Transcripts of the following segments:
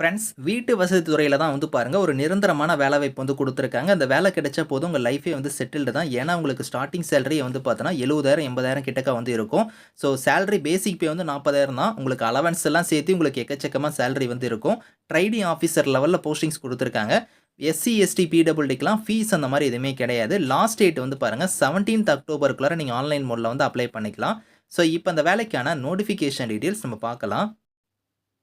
Friends வீட்டு வசதி துறையில் தான் வந்து பாருங்கள் ஒரு நிரந்தரமான வேலை வாய்ப்பு வந்து கொடுத்துருக்காங்க. அந்த வேலை கிடைச்ச போதும் உங்கள் லைஃபே வந்து செட்டில்டு தான். ஏன்னா உங்களுக்கு ஸ்டார்டிங் சேலரி வந்து பார்த்தோன்னா எழுபதாயிரம் எண்பதாயிரம் கிட்டக்க வந்து இருக்கும். ஸோ சேலரி பேசிக் பே வந்து நாற்பதாயிரம் தான். உங்களுக்கு அலவன்ஸ் எல்லாம் சேர்த்து உங்களுக்கு எக்கச்சக்கமாக சேலரி வந்து இருக்கும். ட்ரைனிங் ஆஃபீஸர் லெவலில் போஸ்டிங்ஸ் கொடுத்துருக்காங்க. எஸ்சி எஸ்டி பிடபிள்டிக்கெலாம் ஃபீஸ் அந்த மாதிரி எதுவுமே கிடையாது. லாஸ்ட் டேட் வந்து பாருங்கள் செவன்டீன்த் அக்டோபருக்குள்ளார நீங்கள் ஆன்லைன் மோடில் வந்து அப்ளை பண்ணிக்கலாம். ஸோ இப்போ அந்த வேலைக்கான நோட்டிஃபிகேஷன் டீட்டெயில்ஸ் நம்ம பார்க்கலாம்.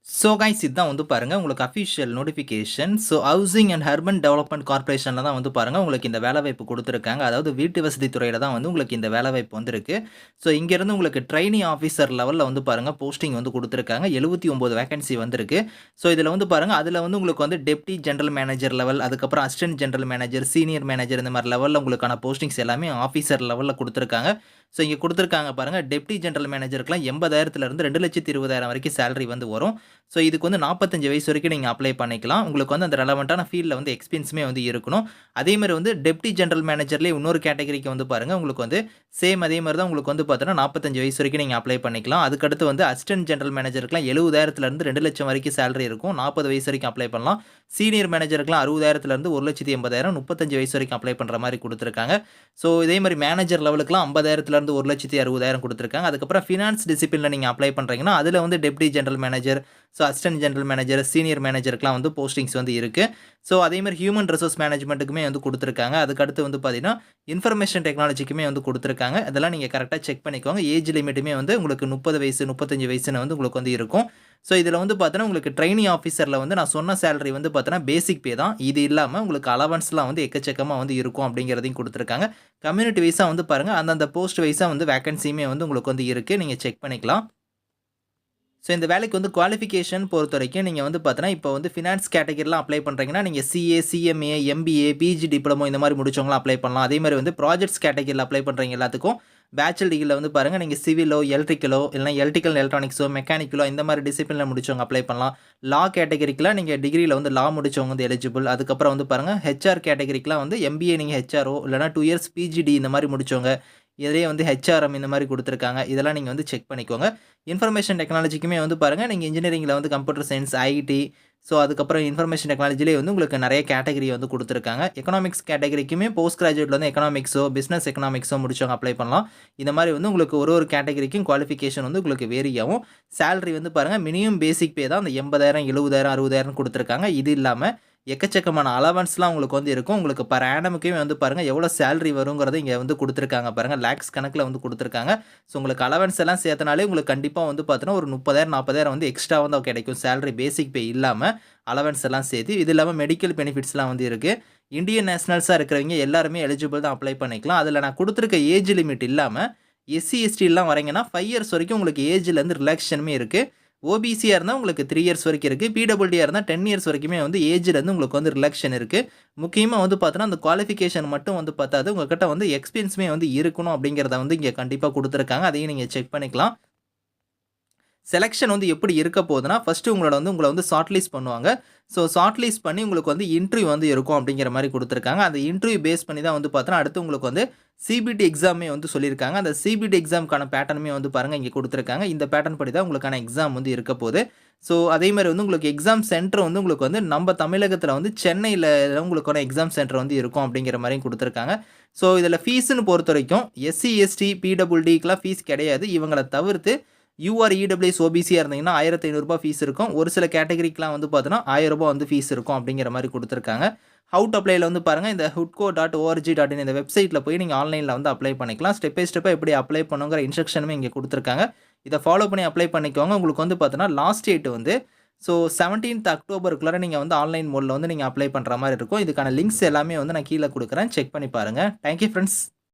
ஸோ கைஸ் இதுதான் வந்து பாருங்கள் உங்களுக்கு official notification so housing and urban development கார்ப்பரேஷனில் தான் வந்து பாருங்கள் உங்களுக்கு இந்த வேலைவாய்ப்பு கொடுத்துருக்காங்க. அதாவது வீட்டு வசதி துறையில் தான் வந்து உங்களுக்கு இந்த வேலைவாய்ப்பு வந்திருக்கு. ஸோ இங்கேருந்து உங்களுக்கு ட்ரைனிங் ஆஃபீஸர் லெவலில் வந்து பாருங்கள் போஸ்டிங் வந்து கொடுத்துருக்காங்க. எழுபத்தி ஒம்பது வேகன்சி வந்திருக்கு. ஸோ இதில் வந்து பாருங்கள் அதில் வந்து உங்களுக்கு வந்து டெப்டி ஜென்ரல் மேனேஜர் லெவல் அதுக்கப்புறம் assistant general manager senior manager இந்த மாதிரி லெவலில் உங்களுக்கான போஸ்டிங்ஸ் எல்லாமே ஆஃபீஸர் லெவலில் கொடுத்துருக்காங்க. ஸோ இங்கே கொடுத்துருக்காங்க பாருங்கள் டெப்டி ஜென்ரல் மேனேஜருக்குலாம் எண்பதாயிரத்துலேருந்து ரெண்டு லட்சத்தி இருபதாயிரம் வரைக்கும் சேலரி வந்து வரும். ஸோ இதுக்கு வந்து நாற்பத்தஞ்சு வயசு வரைக்கும் நீங்கள் அப்ளை பண்ணிக்கலாம். உங்களுக்கு வந்து அந்த ரெலவெண்ட்டான ஃபீல்டில் வந்து எக்ஸ்பீரியன்ஸுமே வந்து இருக்கணும். அதே மாதிரி வந்து டெப்டி ஜென்ரல் மேனேஜர்லேயே இன்னொரு கேட்டகரிக்கு வந்து பாருங்கள் உங்களுக்கு வந்து சேம் அதே மாதிரி தான் உங்களுக்கு வந்து பார்த்தோன்னா நாற்பத்தஞ்சு வயசு வரைக்கும் நீங்கள் அப்ளை பண்ணிக்கலாம். அதுக்கடுத்து வந்து அசிஸ்டன்ட் ஜென்ரல் மேனேஜருக்குலாம் எழுபதாயிரத்துலேருந்து ரெண்டு லட்சம் வரைக்கும் சேலரி இருக்கும். நாற்பது வயசு வரைக்கும் அப்ளை பண்ணலாம். சீனியர் மேனேஜருக்குலாம் அறுபதாயிரத்துலேருந்து ஒரு லட்சத்தி எண்பதாயிரம் முப்பத்தஞ்சு வயசு வரைக்கும் அப்ளை பண்ணுற மாதிரி கொடுத்துருக்காங்க. ஸோ இதே மாதிரி மேனேஜர் லெவலுக்குலாம் ஐம்பதாயிரத்துலேருந்து ஒரு லட்சத்தி அறுபதாயிரம் கொடுத்துருக்காங்க. அதுக்கப்புறம் ஃபினான்ஸ் டிசிப்ளினில் நீங்கள் அப்ளை பண்ணுறீங்கன்னா அதில் வந்து deputy general manager so assistant general manager senior மேனேஜருக்குலாம் வந்து போஸ்டிங்ஸ் வந்து இருக்குது ஸோ அதேமாதிரி ஹியூமன் ரிசோர்ஸ் மேனேஜ்மெண்ட்டுக்குமே வந்து கொடுத்துருக்காங்க. அதுக்கடுத்து வந்து பார்த்தீங்கன்னா இன்ஃபர்மேஷன் டெக்னாலஜிக்குமே வந்து கொடுத்துருக்காங்க. அதெல்லாம் நீங்கள் கரெக்டாக செக் பண்ணிக்கோங்க. ஏஜ் லிமிட்டுமே வந்து உங்களுக்கு முப்பது வயசு முப்பத்தஞ்சு வயசுன்னு வந்து உங்களுக்கு வந்து இருக்கும். ஸோ இதில் வந்து பார்த்தோன்னா உங்களுக்கு ட்ரைனிங் ஆஃபீஸரில் வந்து நான் சொன்ன சேலரி வந்து பார்த்தோன்னா பேசிக் பே தான். இது இல்லாமல் உங்களுக்கு அலவன்ஸ்லாம் வந்து எக்கச்சக்கமாக வந்து இருக்கும் அப்படிங்கிறதையும் கொடுத்துருக்காங்க. கம்யூனிட்டி வைஸாக வந்து பாருங்கள் அந்தந்த போஸ்ட் வைஸாக வந்து வேக்கன்சியுமே வந்து உங்களுக்கு வந்து இருக்குது நீங்கள் செக் பண்ணிக்கலாம். ஸோ இந்த வேலைக்கு வந்து குவாலிஃபிகேஷன் பொறுத்த வரைக்கும் நீங்கள் வந்து பார்த்தீங்கன்னா இப்போ வந்து ஃபினான்ஸ் கேட்டகரிலாம் அப்ளை பண்ணுறீங்கன்னா நீங்கள் CA CMA MBA PG diploma இந்த மாதிரி முடிச்சவங்களாம் அப்ளை பண்ணலாம். அதே மாதிரி வந்து ப்ராஜெக்ட்ஸ் கேட்டகரியில் அப்ளை பண்ணுறீங்க எல்லாத்துக்கும் பேச்சுலர் டிகிரியில் வந்து பாருங்கள் நீங்கள் சிவிலோ எலக்ட்ரிக்கலோ இல்லைனா எலக்ட்ரிக்கல் எலக்ட்ரானிக்ஸோ மெக்கானிக்கலோ இந்த மாதிரி டிசிப்ளினில் முடிச்சவங்க அப்ளை பண்ணலாம். லா கேட்டகரிக்கெலாம் நீங்கள் டிகிரியில் வந்து லா முடிச்சவங்க வந்து எலிஜிபிள் அதுக்கப்புறம் வந்து பாருங்கள் ஹெச்ஆர் கேட்டகரிக்கெலாம் வந்து எம்பிஏ நீங்கள் ஹெச்ஆரோ இல்லைனா டூ இயர்ஸ் பிஜிடி இந்த மாதிரி முடிச்சவங்க இதிலே வந்து ஹெச்ஆர்எம் இந்த மாதிரி கொடுத்துருக்காங்க. இதெல்லாம் நீங்கள் வந்து செக் பண்ணிக்கோங்க. இன்ஃபர்மேஷன் டெக்னாலஜிக்குமே வந்து பாருங்கள் நீங்கள் இன்ஜினியரிங்கில் வந்து கம்ப்யூட்டர் சயின்ஸ் ஐடி ஸோ அதுக்கப்புறம் இன்ஃபர்மேஷன் டெக்னாலஜிலே வந்து உங்களுக்கு நிறைய கேட்டகரி வந்து கொடுத்துருக்காங்க. எக்கனாமிக்ஸ் கேட்டகரிக்குமே போஸ்ட் கிராஜுவேட்டில் வந்து எக்கனாமிக்ஸோ பிஸ்னஸ் எக்கனாமிக்ஸோ முடிச்சவங்க அப்ளை பண்ணலாம். இந்த மாதிரி வந்து உங்களுக்கு ஒரு ஒரு கேட்டகரிக்கும் குவாலிஃபிகேஷன் வந்து உங்களுக்கு வேரி ஆகும். சேலரி வந்து பாருங்கள் மினிமம் பேசிக் பே தான் அந்த எண்பதாயிரம் எழுபதாயிரம் அறுபதாயிரம் கொடுத்துருக்காங்க. இது இல்லாமல் எக்கச்சக்கமான அலவன்ஸ்லாம் உங்களுக்கு வந்து இருக்கும். உங்களுக்கு பர் ஆனமுக்குமே வந்து பாருங்கள் எவ்வளோ சேலரி வருங்கிறத இங்கே வந்து கொடுத்துருக்காங்க பாருங்கள் லேக்ஸ் கணக்கில் வந்து கொடுத்துருக்காங்க. ஸோ உங்களுக்கு அலவன்ஸ் எல்லாம் சேர்த்தனாலே உங்களுக்கு கண்டிப்பாக வந்து பார்த்தோன்னா ஒரு முப்பதாயிரம் நாற்பதாயிரம் வந்து எக்ஸ்ட்ரா வந்து கிடைக்கும். சேலரி பேசிக் பே இல்லாமல் அலவன்ஸ் எல்லாம் சேர்த்து. இது இல்லாமல் மெடிக்கல் பெனிஃபிட்ஸ்லாம் வந்து இருக்குது இந்தியன் நேஷனல்ஸாக இருக்கிறவங்க எல்லாருமே எலிஜிபிள் தான் அப்ளை பண்ணிக்கலாம். அதில் நான் கொடுத்துருக்க ஏஜ் லிமிட் இல்லாமல் எஸ்சி எஸ்டிலாம் வரீங்கன்னா ஃபைவ் இயர்ஸ் வரைக்கும் உங்களுக்கு ஏஜ்லேருந்து ரிலாக்ஷனுமே இருக்குது ஓபிசியாக இருந்தால் உங்களுக்கு த்ரீ இயர்ஸ் வரைக்கும் இருக்குது பிடபிள்டியாக இருந்தால் டென் இயர்ஸ் வரைக்குமே வந்து ஏஜ்லேருந்து உங்களுக்கு வந்து ரிலாக்ஷன் இருக்குது முக்கியமாக வந்து பார்த்தோன்னா அந்த குவாலிஃபிகேஷன் மட்டும் வந்து பார்த்தாது. உங்கள்கிட்ட வந்து எக்ஸ்பீரியன்ஸுமே வந்து இருக்கணும் அப்படிங்கிறத வந்து இங்கே கண்டிப்பாக கொடுத்துருக்காங்க. அதையும் நீங்கள் செக் பண்ணிக்கலாம். செலெக்ஷன் வந்து எப்படி இருக்க போகுதுன்னா ஃபஸ்ட்டு உங்களோட வந்து உங்களை வந்து ஷார்ட் லிஸ்ட் பண்ணுவாங்க. ஸோ ஷார்ட் லிஸ்ட் பண்ணி உங்களுக்கு வந்து இன்டர்வியூ வந்து இருக்கும் அப்படிங்கிற மாதிரி கொடுத்துருக்காங்க. அந்த இன்டர்வியூ பேஸ் பண்ணி தான் வந்து பார்த்தோன்னா அடுத்து உங்களுக்கு வந்து சிபிடி எக்ஸாமே வந்து சொல்லியிருக்காங்க. அந்த சிபிடி எக்ஸாமுக்கான பேட்டர்னுமே வந்து பாருங்கள் இங்கே கொடுத்துருக்காங்க. இந்த பேட்டர்ன் படி தான் உங்களுக்கான எக்ஸாம் வந்து இருக்க போகுது. ஸோ அதே மாதிரி வந்து உங்களுக்கு எக்ஸாம் சென்டர் வந்து உங்களுக்கு வந்து நம்ம தமிழகத்தில் வந்து சென்னையில் உங்களுக்கான எக்ஸாம் சென்டர் வந்து இருக்கும் அப்படிங்கிற மாதிரியும் கொடுத்துருக்காங்க. ஸோ இதில் ஃபீஸுன்னு பொறுத்த வரைக்கும் எஸ்சி எஸ்டி பிடபிள்டிக்கெலாம் ஃபீஸ் கிடையாது. இவங்களை தவிர்த்து யூஆர் இடபிள்யூஎஸ் ஓபிசியாக இருந்தீங்கன்னா ஆயிரத்தி ஐநூறுரூபா ஃபீஸ் இருக்கும். ஒரு சில கேட்டகரிக்கெலாம் வந்து பார்த்தோன்னா ஆயிரரூபா வந்து ஃபீஸ் இருக்கும் அப்படிங்கிற மாதிரி கொடுத்துருக்காங்க. ஹவுட் அப்ளைல வந்து பாருங்கள் இந்த ஹுட்கோ டாட் ஓஆர்ஜி டாட் இன் இந்த வெப்சைட்டில் போய் நீங்கள் ஆன்லைனில் வந்து அப்ளை பண்ணிக்கலாம். ஸ்டெப் பை ஸ்டெப்பாக எப்படி அப்ளை பண்ணுங்கிற இன்ஸ்ட்ரக்ஷனுமே இங்கே கொடுத்துருக்காங்க. இதை ஃபாலோ பண்ணி அப்ளை பண்ணிக்கோங்க. உங்களுக்கு வந்து பார்த்தோன்னா லாஸ்ட் டேட் வந்து ஸோ செவன்டீன்த் அக்டோபருக்குள்ளே நீங்கள் வந்து ஆன்லைன் மோடில் வந்து நீங்கள் அப்ளை பண்ணுற மாதிரி இருக்கும். இதுக்கான லிங்க்ஸ் எல்லாமே வந்து நான் கீழே கொடுக்குறேன். செக் பண்ணி பாருங்கள் தேங்க்யூ ஃப்ரெண்ட்ஸ்